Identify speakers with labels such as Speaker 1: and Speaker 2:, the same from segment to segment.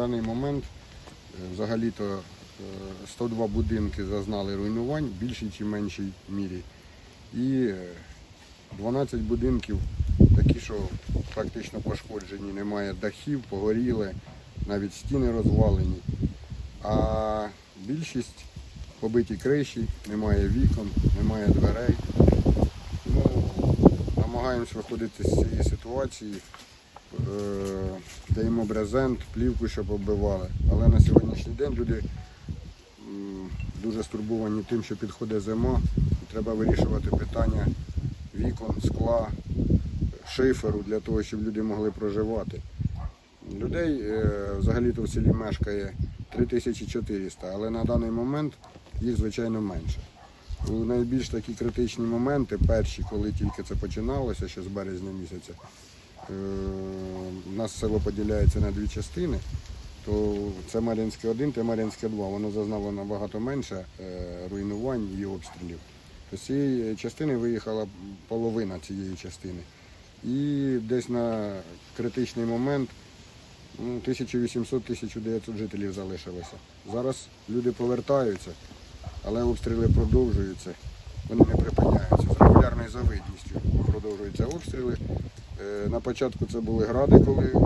Speaker 1: даний момент е, взагалі-то е, 102 будинки зазнали руйнувань в більшій чи меншій мірі. І е, 12 будинків такі, що практично пошкоджені, немає дахів, погоріли, навіть стіни розвалені. А більшість побиті криші, немає вікон, немає дверей. Тому намагаємось виходити з цієї ситуації. Е, Даємо брезент, плівку, щоб оббивали. Але на сьогоднішній день люди дуже стурбовані тим, що підходить зима, треба вирішувати питання вікон, скла, шиферу для того, щоб люди могли проживати. Людей е, взагалі-то в селі мешкає 3400, але на даний момент їх звичайно менше. У найбільш такі критичні моменти, перші, коли тільки це починалося, ще з березня місяця, у нас село поділяється на дві частини, то це Мар'їнське 1 та Мар'їнське 2. Воно зазнало набагато менше е, руйнувань і обстрілів. З цієї частини виїхала половина цієї частини. І десь на критичний момент ну, 1800-1900 жителів залишилося. Зараз люди повертаються, але обстріли продовжуються, вони не припиняються. З регулярною завидністю продовжуються обстріли. Е, На початку це були гради, коли е,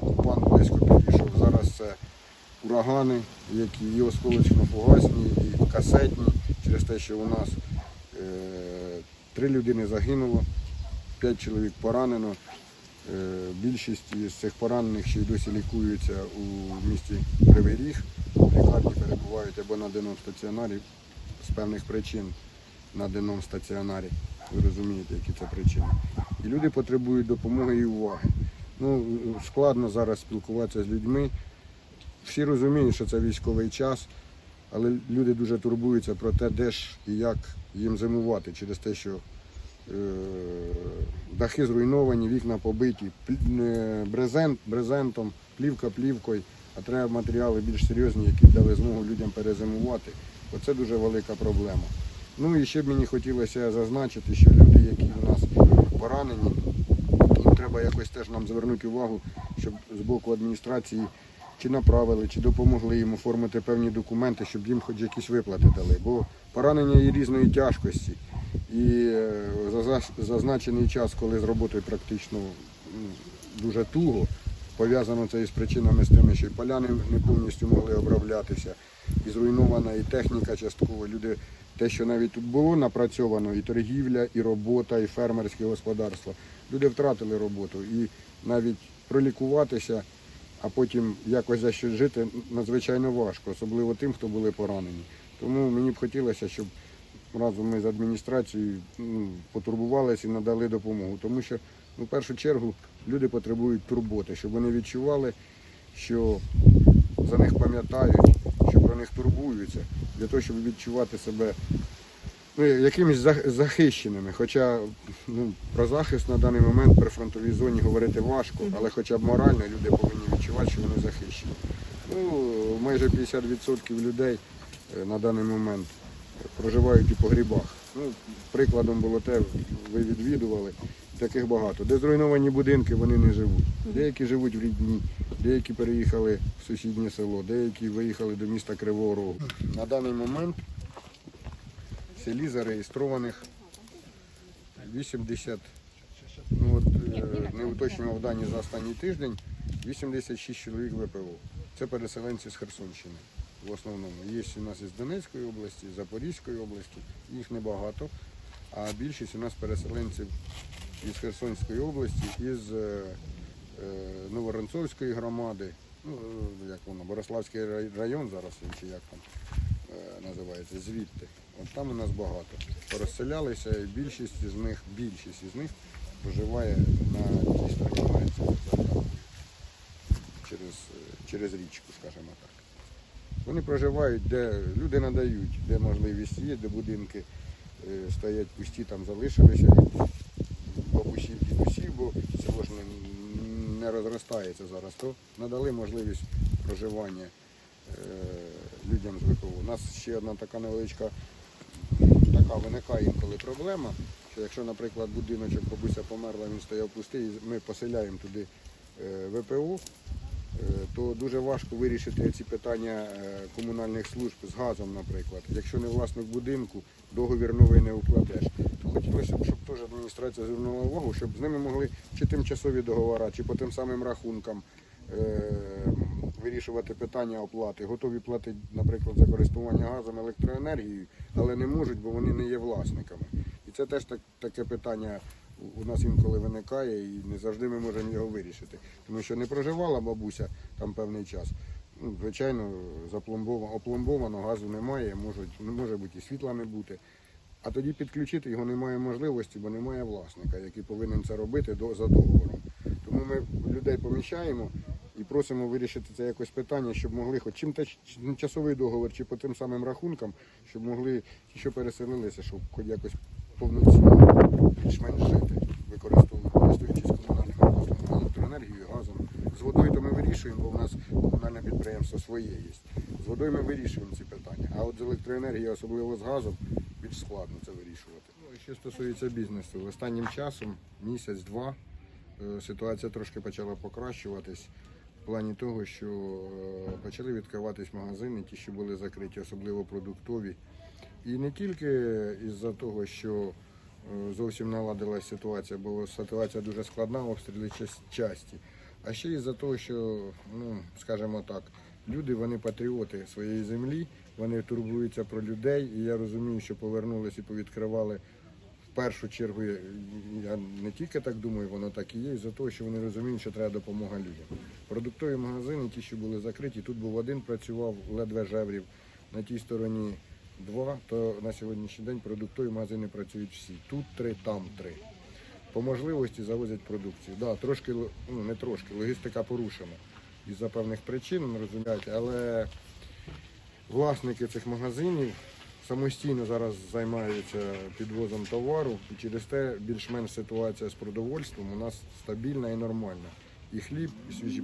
Speaker 1: окупант близько підійшов. Зараз це урагани, які і осколочно-фугасні, і касетні, через те, що у нас е, три людини загинуло, п'ять чоловік поранено. Більшість із цих поранених ще й досі лікуються у місті Кривий Ріг. Лікарні перебувають або на денному стаціонарі з певних причин на денному стаціонарі. Ви розумієте, які це причини. І люди потребують допомоги і уваги. Ну, складно зараз спілкуватися з людьми. Всі розуміють, що це військовий час, але люди дуже турбуються про те, де ж і як їм зимувати через те, що е, дахи зруйновані, вікна побиті, е, брезент брезентом, плівка плівкою, а треба матеріали більш серйозні, які б дали змогу людям перезимувати. Оце дуже велика проблема. Ну і ще б мені хотілося зазначити, що люди, які у нас поранені, їм треба якось теж нам звернути увагу, щоб з боку адміністрації чи направили, чи допомогли їм оформити певні документи, щоб їм хоч якісь виплати дали. Бо поранення є різної тяжкості. І е, зазна- зазначений час, коли з роботою практично дуже туго, пов'язано це із причинами з тими, що і поля не, не повністю могли оброблятися, і зруйнована і техніка частково. Люди, те, що навіть тут було напрацьовано, і торгівля, і робота, і фермерське господарство, люди втратили роботу. І навіть пролікуватися, а потім якось за щось жити надзвичайно важко, особливо тим, хто були поранені. Тому мені б хотілося, щоб разом ми з адміністрацією ну, потурбувалися і надали допомогу. Тому що ну, в першу чергу люди потребують турботи, щоб вони відчували, що за них пам'ятають, про них турбуються, для того, щоб відчувати себе ну, якимись захищеними. Хоча ну, про захист на даний момент при фронтовій зоні говорити важко, але хоча б морально люди повинні відчувати, що вони захищені. Ну, майже 50% людей е, на даний момент проживають у погрібах. Ну, прикладом було те, ви відвідували, таких багато. Де зруйновані будинки, вони не живуть. Деякі живуть в рідні, деякі переїхали в сусіднє село, деякі виїхали до міста Кривого Рогу. На даний момент в селі зареєстрованих 80, ну от е, не уточнював дані за останній тиждень, 86 чоловік ВПО. Це переселенці з Херсонщини. В основному є у нас із Донецької області, Запорізької області, їх небагато, а більшість у нас переселенців із Херсонської області, із е, е, Новоронцовської громади, ну е, як воно, Бориславський район зараз чи як там називається, звідти. От там у нас багато. Порозселялися, і більшість з них, більшість із них проживає на тій стороні через, через річку, скажімо так. Вони проживають, де люди надають, де можливість є, де будинки е, стоять пусті, там залишилися від бабусів, дідусів, бо село ж не, розростається зараз, то надали можливість проживання е, людям з ВПО. У нас ще одна така невеличка така виникає інколи проблема, що якщо, наприклад, будиночок бабуся померла, він стояв пустий, ми поселяємо туди е, ВПО, то дуже важко вирішити ці питання е, комунальних служб з газом, наприклад. Якщо не власник будинку, договір новий не укладеш. То хотілося б, щоб теж адміністрація звернула увагу, щоб з ними могли чи тимчасові договори, чи по тим самим рахункам е, вирішувати питання оплати. Готові платити, наприклад, за користування газом, електроенергією, але не можуть, бо вони не є власниками. І це теж так, таке питання у- у нас інколи виникає, і не завжди ми можемо його вирішити. Тому що не проживала бабуся там певний час. Ну, звичайно, запломбовано, опломбовано, газу немає, можуть, може бути і світла не бути. А тоді підключити його немає можливості, бо немає власника, який повинен це робити до, за договором. Тому ми людей поміщаємо і просимо вирішити це якось питання, щоб могли хоч чим тимчасовий договор, чи по тим самим рахункам, щоб могли ті, що переселилися, щоб хоч якось повноцінно більш-менш жити, використовуючи користуючись комунальними послугами, електроенергією, газом. З водою то ми вирішуємо, бо в нас комунальне підприємство своє є. З водою ми вирішуємо ці питання. А от з електроенергією, особливо з газом, більш складно це вирішувати. Ну, і що стосується бізнесу, останнім часом, місяць-два, е, ситуація трошки почала покращуватись. В плані того, що е, почали відкриватись магазини, ті, що були закриті, особливо продуктові. І не тільки із-за того, що е, зовсім наладилась ситуація, бо ситуація дуже складна, обстріли часті. А ще із-за того, що, ну, скажімо так, люди вони патріоти своєї землі, вони турбуються про людей. І я розумію, що повернулися і повідкривали в першу чергу. Я не тільки так думаю, воно так і є, із-за того, що вони розуміють, що треба допомога людям. Продуктові магазини, ті, що були закриті, тут був один працював, ледве жеврів, на тій стороні два, то на сьогоднішній день продуктові магазини працюють всі. Тут три, там три. По можливості завозять продукцію. Да, трошки, ну не трошки, логістика порушена із-за певних причин, розумієте, але власники цих магазинів самостійно зараз займаються підвозом товару, і через те більш-менш ситуація з продовольством у нас стабільна і нормальна. І хліб, і свіжі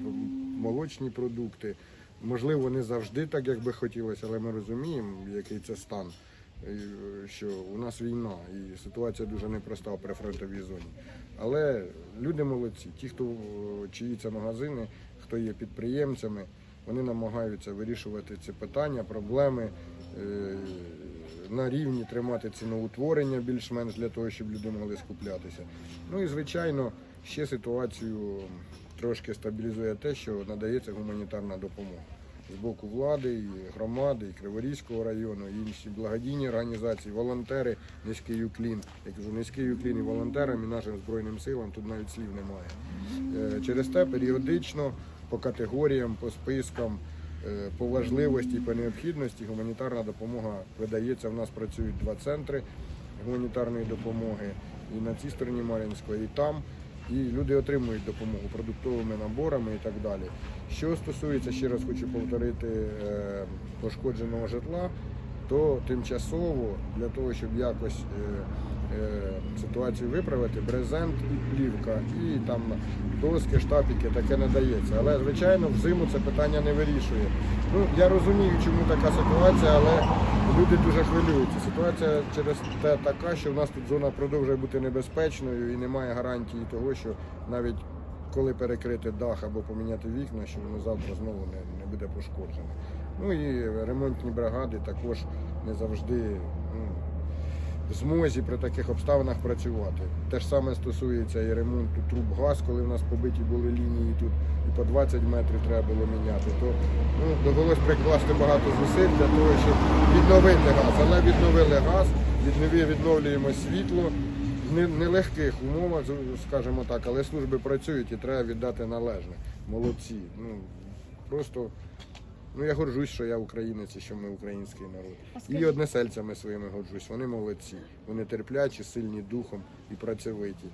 Speaker 1: молочні продукти. Можливо, не завжди так, як би хотілося, але ми розуміємо, який це стан. Е, Що у нас війна і ситуація дуже непроста в прифронтовій зоні. Але люди молодці, ті, хто е, чиї це магазини, хто є підприємцями, вони намагаються вирішувати ці питання, проблеми е, на рівні тримати ціноутворення більш-менш для того, щоб люди могли скуплятися. Ну і звичайно, ще ситуацію трошки стабілізує те, що надається гуманітарна допомога з боку влади, і громади, і Криворізького району, і інші благодійні організації, волонтери, низький уклін. Я кажу, низький уклін і волонтерам, і нашим Збройним силам тут навіть слів немає. Е, Через те періодично по категоріям, по спискам, е, по важливості по необхідності гуманітарна допомога видається. У нас працюють два центри гуманітарної допомоги і на цій стороні Мар'їнської, і там. І люди отримують допомогу продуктовими наборами і так далі. Що стосується, ще раз хочу повторити, е, пошкодженого житла, то тимчасово для того, щоб якось е, е, ситуацію виправити, брезент і плівка, і там доски, штапики, таке не дається. Але звичайно, взиму це питання не вирішує. Ну я розумію, чому така ситуація, але люди дуже хвилюються. Ситуація через те така, що в нас тут зона продовжує бути небезпечною і немає гарантії того, що навіть коли перекрити дах або поміняти вікна, що воно завтра знову не, не буде пошкоджене. Ну і ремонтні бригади також не завжди змозі при таких обставинах працювати. Те ж саме стосується і ремонту труб газ, коли в нас побиті були лінії тут і по 20 метрів треба було міняти. То ну, довелось прикласти багато зусиль для того, щоб відновити газ. Але відновили газ, відновлюємо світло. В не- нелегких умовах, скажімо так, але служби працюють і треба віддати належне. Молодці. Ну, просто ну, я горжусь, що я українець і що ми український народ. І
Speaker 2: однесельцями
Speaker 1: односельцями своїми горжусь. Вони молодці. Вони терплячі, сильні духом і працьовиті.